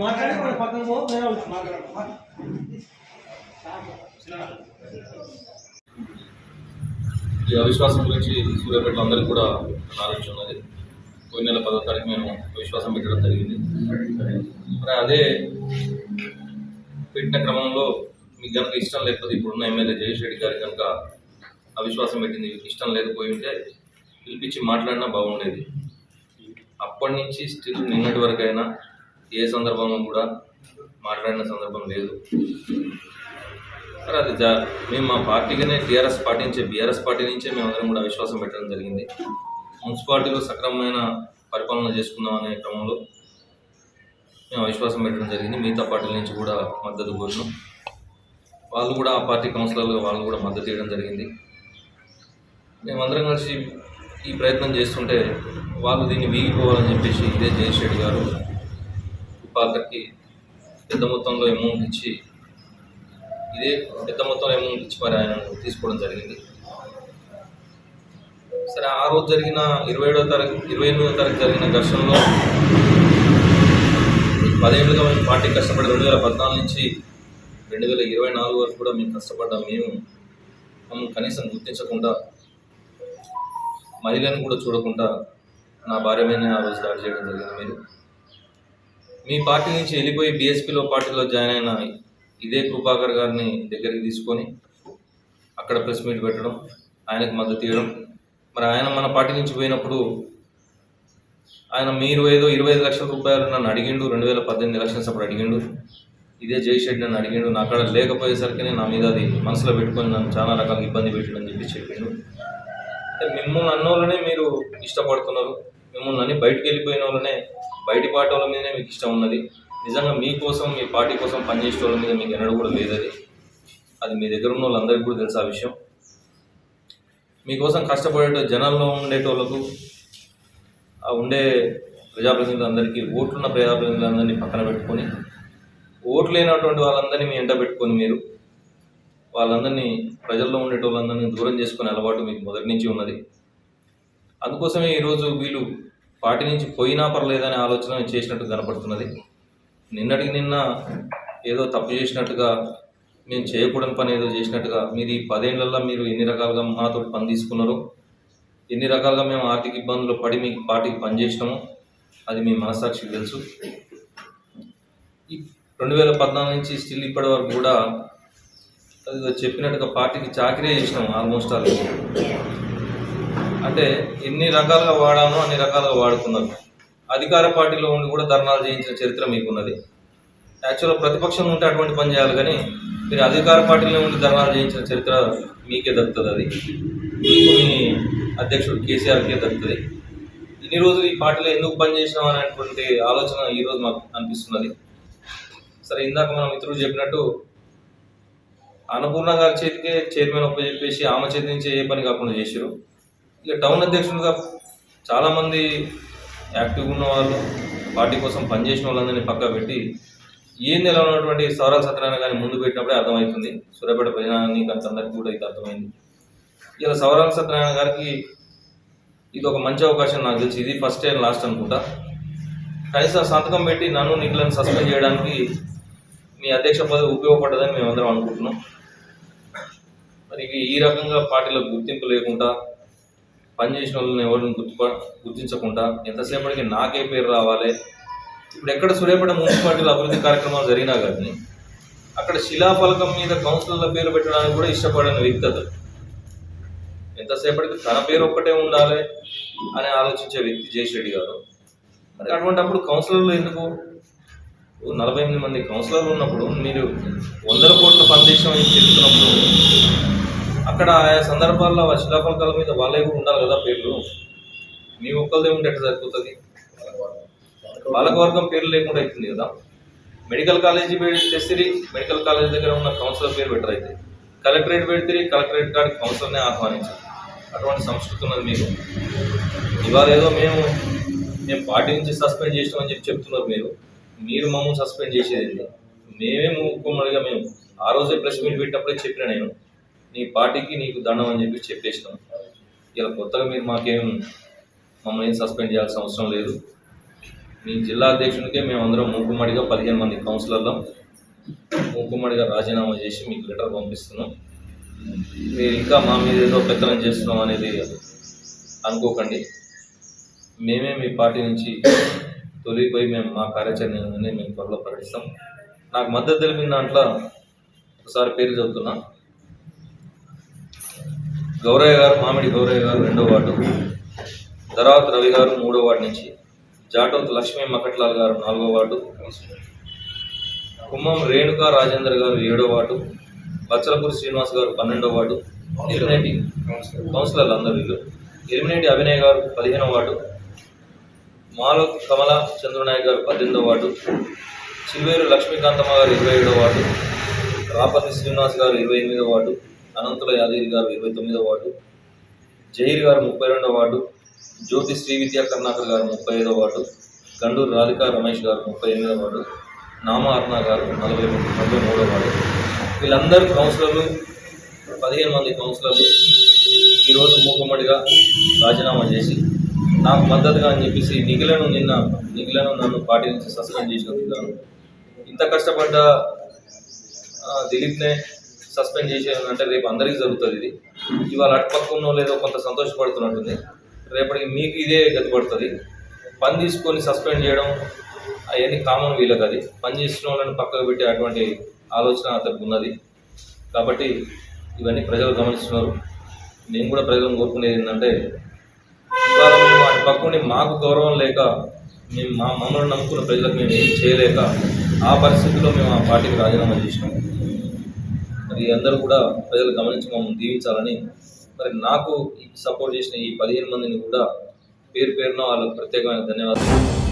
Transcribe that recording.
మాట్లాడి పక్కన వేరే ఈ అవిశ్వాసం గురించి సూర్యాపేటలో అందరికీ కూడా నాలెడ్జ్ ఉన్నది పోయిన నెల పదో తారీఖు మేము విశ్వాసం పెట్టడం జరిగింది. మరి అదే పెట్టిన క్రమంలో మీకు కనుక ఇష్టం లేకపోతే ఇప్పుడున్న ఎమ్మెల్యే జయేష్ రెడ్డి గారికి కనుక అవిశ్వాసం పెట్టింది ఇష్టం లేకపోయి ఉంటే పిలిపించి మాట్లాడినా బాగుండేది. అప్పటి నుంచి స్టిల్ నిన్నటి వరకు అయినా ఏ సందర్భంలో కూడా మాట్లాడిన సందర్భం లేదు. మరి అది జా మేము మా పార్టీగానే టీఆర్ఎస్ పార్టీ నుంచే బీఆర్ఎస్ పార్టీ నుంచే మేము అందరం కూడా విశ్వాసం పెట్టడం జరిగింది. మున్సిపాలిటీలో సక్రమమైన పరిపాలన చేసుకుందాం అనే క్రమంలో మేము అవిశ్వాసం పెట్టడం జరిగింది. మిగతా పార్టీల నుంచి కూడా మద్దతు కోరినాం. వాళ్ళు కూడా ఆ పార్టీ కౌన్సిలర్లు వాళ్ళు కూడా మద్దతు ఇవ్వడం జరిగింది. మేమందరం కలిసి ఈ ప్రయత్నం చేస్తుంటే వాళ్ళు దీన్ని వీగిపోవాలని చెప్పేసి ఇదే జయశెట్టి గారు పాత్రకి పెద్ద మొత్తంలో అమౌంట్ ఇచ్చి ఇదే పెద్ద మొత్తంలో అమౌంట్ ఇచ్చి మరి ఆయన తీసుకోవడం జరిగింది. సరే ఆ రోజు జరిగిన ఇరవై ఏడో తారీఖు ఇరవై ఎనిమిదో తారీఖు జరిగిన ఘర్షణలో పదేళ్ళుగా మేము పార్టీ కష్టపడి రెండు వేల పద్నాలుగు నుంచి రెండు వేల ఇరవై నాలుగు వరకు కూడా మేము కష్టపడ్డాం. మేము మమ్మల్ని కనీసం గుర్తించకుండా మహిళను కూడా చూడకుండా నా భార్య మీదనే ఆ రోజు దాడి చేయడం జరిగింది. మీరు మీ పార్టీ నుంచి వెళ్ళిపోయి బీఎస్పీలో పార్టీలో జాయిన్ అయిన ఇదే కృపాకర్ గారిని దగ్గరికి తీసుకొని అక్కడ ప్రెస్ మీట్ పెట్టడం ఆయనకు మద్దతు ఇవ్వడం మరి ఆయన మన పార్టీ నుంచి పోయినప్పుడు ఆయన మీరు ఏదో ఇరవై ఐదు లక్షల రూపాయలు నన్ను అడిగిండు రెండు వేల పద్దెనిమిది ఎలక్షన్స్ అప్పుడు అడిగిండు. ఇదే జయశెట్టి నన్ను అడిగిండు నా కాడ లేకపోయేసరికి నా మీద అది మనసులో పెట్టుకొని నన్ను చాలా రకాల ఇబ్బంది పెట్టిండని చెప్పి చెప్పిండు. మిమ్మల్ని అన్నోళ్ళనే మీరు ఇష్టపడుతున్నారు. మిమ్మల్ని అన్ని బయటకు వెళ్ళిపోయిన వాళ్ళనే బయటి పార్టీ వాళ్ళ మీదనే మీకు ఇష్టం ఉన్నది. నిజంగా మీకోసం మీ పార్టీ కోసం పనిచేసే వాళ్ళ మీద మీకు ఎన్నడూ కూడా లేదది అది. అది మీ దగ్గర ఉన్న వాళ్ళందరికీ కూడా తెలుసు ఆ విషయం. మీకోసం కష్టపడే జనాల్లో ఉండేటోళ్ళకు ఉండే ప్రజాప్రతినిధులందరికీ ఓట్లున్న ప్రజాప్రతినిధులందరినీ పక్కన పెట్టుకొని ఓట్లు లేనటువంటి వాళ్ళందరినీ మీ ఎంట పెట్టుకొని మీరు వాళ్ళందరినీ ప్రజల్లో ఉండేటోళ్ళందరినీ దూరం చేసుకునే అలవాటు మీకు మొదటి నుంచి ఉన్నది. అందుకోసమే ఈరోజు వీళ్ళు పార్టీ నుంచి పోయినా పర్లేదనే ఆలోచన చేసినట్టు కనపడుతున్నది. నిన్నటికి నిన్న ఏదో తప్పు చేసినట్టుగా మేము చేయకూడని పని ఏదో చేసినట్టుగా మీరు ఈ పదేళ్ళలో మీరు ఎన్ని రకాలుగా మాతో పని తీసుకున్నారో ఎన్ని రకాలుగా మేము ఆర్థిక ఇబ్బందులు పడి మీకు పార్టీకి పనిచేసినాము అది మీ మనసాక్షికి తెలుసు. ఈ రెండు వేల పద్నాలుగు నుంచి స్టిల్ ఇప్పటి వరకు కూడా అది చెప్పినట్టుగా పార్టీకి చాకరీ చేసినాం ఆల్మోస్ట్ ఆల్. అంటే ఎన్ని రకాలుగా వాడామో అన్ని రకాలుగా వాడుకున్నారు అధికార పార్టీలో ఉండి కూడా ధర్నాలు చేయించిన చరిత్ర మీకున్నది. యాక్చువల్గా ప్రతిపక్షం ఉంటే అటువంటి పని చేయాలి కానీ మీరు అధికార పార్టీలో ఉండి ధర్నాలు చేయించిన చరిత్ర మీకే దక్కుతుంది అది. మీకు మీ అధ్యక్షుడు కేసీఆర్కే దక్కుతుంది. ఇన్ని రోజులు ఈ పార్టీలో ఎందుకు పనిచేసినాం అనేటువంటి ఆలోచన ఈరోజు మాకు అనిపిస్తున్నది. సరే ఇందాక మన మిత్రుడు చెప్పినట్టు అన్నపూర్ణ గారి చేతికే చైర్మన్ ఒప్ప చెప్పేసి ఆమె చేతి నుంచి ఏ పని కాకుండా చేశారు ఇక టౌన్ అధ్యక్షుడిగా చాలామంది యాక్టివ్గా ఉన్న వాళ్ళు పార్టీ కోసం పనిచేసిన వాళ్ళందరినీ పక్క పెట్టి ఏ నెల ఉన్నటువంటి సౌరాల సత్యనారాయణ గారిని ముందు పెట్టినప్పుడే అర్థమవుతుంది. సూర్యాపేట ప్రజానికి అందరికీ కూడా ఇది అర్థమైంది. ఇలా సౌరాల సత్యనారాయణ గారికి ఇది ఒక మంచి అవకాశం నాకు తెలిసి ఇది ఫస్ట్ అండ్ లాస్ట్ అనుకుంటా. కనీసం సంతకం పెట్టి నన్ను నిఖిలను సస్పెండ్ చేయడానికి మీ అధ్యక్ష పదవి ఉపయోగపడ్డదని మేమందరం అనుకుంటున్నాం. మరి ఈ రకంగా పార్టీలో గుర్తింపు లేకుండా పనిచేసిన వాళ్ళని ఎవరిని గుర్తుప గుర్తించకుండా ఎంతసేపటికి నాకే పేరు రావాలి ఇప్పుడు ఎక్కడ సూర్యాపేట మున్సిపాలిటీలో అభివృద్ధి కార్యక్రమాలు జరిగినా కానీ అక్కడ శిలాఫలకం మీద కౌన్సిలర్ల పేరు పెట్టడానికి కూడా ఇష్టపడని వ్యక్తి అతను ఎంతసేపటికి తన పేరు ఒక్కటే ఉండాలి అని ఆలోచించే వ్యక్తి జయశెడ్డి గారు. మరి అటువంటిప్పుడు కౌన్సిలర్లు ఎందుకు? నలభై ఎనిమిది మంది కౌన్సిలర్లు ఉన్నప్పుడు మీరు వందల కోట్ల పనిదేశం చెప్తున్నప్పుడు అక్కడ ఆయా సందర్భాల్లో ఆ శిలాఫలకాల మీద వాళ్ళే కూడా ఉండాలి కదా పేర్లు? మీ ఒక్కరిదే ఉంటే ఎట్లా సరిపోతుంది? బాలకవర్గం పేరు లేకుండా అవుతుంది కదా. మెడికల్ కాలేజీ తెస్తే మెడికల్ కాలేజ్ దగ్గర ఉన్న కౌన్సిలర్ పేరు బెటర్ అయితే. కలెక్టరేట్ పెడితే కలెక్టరేట్ కాడికి కౌన్సిలర్నే ఆహ్వానించాం. అటువంటి సంస్కృతి ఉన్నది మీకు. ఇవాళ ఏదో మేము మేము పార్టీ నుంచి సస్పెండ్ చేసినామని చెప్పి చెప్తున్నారు మీరు. మీరు మమ్మల్ని సస్పెండ్ చేసేది మేమే మూకుమ్మడిగా మేము ఆ రోజే ప్రెస్ మీట్ పెట్టినప్పుడే చెప్పిన నేను. నీ పార్టీకి నీకు దండం అని చెప్పి చెప్పేసినాం. ఇలా కొత్తగా మీరు మాకేం మమ్మల్ని సస్పెండ్ చేయాల్సిన అవసరం లేదు. మీ జిల్లా అధ్యక్షునికే మేమందరం మూకుమ్మడిగా పదిహేను మంది కౌన్సిలర్లో మూకుమ్మడిగా రాజీనామా చేసి మీకు లెటర్ పంపిస్తున్నాం. మీరు ఇంకా మా మీద ఏదో పెత్తనం చేస్తున్నాం అనేది అనుకోకండి. మేమే మీ పార్టీ నుంచి తొలిగిపోయి మేము మా కార్యాచరణని మేము త్వరలో ప్రకటిస్తాం. నాకు మద్దతు తెలిపిన దాంట్లో ఒకసారి పేరు చదువుతున్నా గౌరయ్య గారు మామిడి గౌరయ్య గారు రెండో వార్డు. తర్వాత రవి గారు మూడో వార్డు నుంచి. జాటోత్ లక్ష్మీ మకట్లాల్ గారు నాలుగో వార్డు కుమ్మం రేణుకా రాజేందర్ గారు ఏడో వార్డు బచ్చలపూరి శ్రీనివాస్ గారు పన్నెండో వార్డు ఎలిమినేటి కౌన్సిలర్లు అందరు వీళ్ళు. ఎలిమినేటి అభినయ్ గారు పదిహేనో వార్డు మాలో కమల చంద్రనాయక్ గారు పద్దెనిమిదో వార్డు చిల్వేరు లక్ష్మీకాంతమ్మ గారు ఇరవై ఏడో వార్డు రాపతి శ్రీనివాస్ గారు ఇరవై ఎనిమిదో వార్డు అనంతుల యాదగిరి గారు ఇరవై తొమ్మిదో వార్డు జహీర్ గారు ముప్పై రెండో వార్డు జ్యోతి శ్రీ విద్యా కర్ణాకర్ గారు ముప్పై ఐదో వార్డు గండూరు రాధికా రమేష్ గారు ముప్పై ఎనిమిదో వార్డు నామ అర్ణ గారు నలభై నలభై మూడో వార్డు. వీళ్ళందరూ కౌన్సిలర్లు పదిహేను మంది కౌన్సిలర్లు. ఈరోజు మూకమ్మడిగా రాజీనామా చేసి నాకు మద్దతుగా అని చెప్పేసి నిఖిలను నిన్న నిఖిలను నన్ను పార్టీ నుంచి సస్పెండ్ చేసినందుకు ఇంత కష్టపడ్డ దిలీప్నే సస్పెండ్ చేసేయాలంటే రేపు అందరికీ జరుగుతుంది ఇది. ఇవాళ అటుపక్క ఉన్నో లేదో కొంత సంతోషపడుతున్నట్టుంది. రేపటికి మీకు ఇదే గతిపడుతుంది పని తీసుకొని సస్పెండ్ చేయడం అవన్నీ కామన్ వీళ్ళకి అది. పని చేసిన వాళ్ళని పక్కకు పెట్టే అటువంటి ఆలోచన అతనికి ఉన్నది. కాబట్టి ఇవన్నీ ప్రజలు గమనిస్తున్నారు. నేను కూడా ప్రజలను కోరుకునేది ఏంటంటే ఇవాళ మేము అటు పక్కుండి మాకు గౌరవం లేక మేము మా మమ్మల్ని నమ్ముకున్న ప్రజలకు మేము ఏం చేయలేక ఆ పరిస్థితిలో మేము ఆ పార్టీకి రాజీనామా చేసినాం. మరి అందరూ కూడా ప్రజలు గమనించి మమ్మల్ని దీవించాలని మరి నాకు సపోర్ట్ చేసిన ఈ పదిహేను మందిని కూడా పేరు పేరున వాళ్ళకు ప్రత్యేకమైన ధన్యవాదాలు.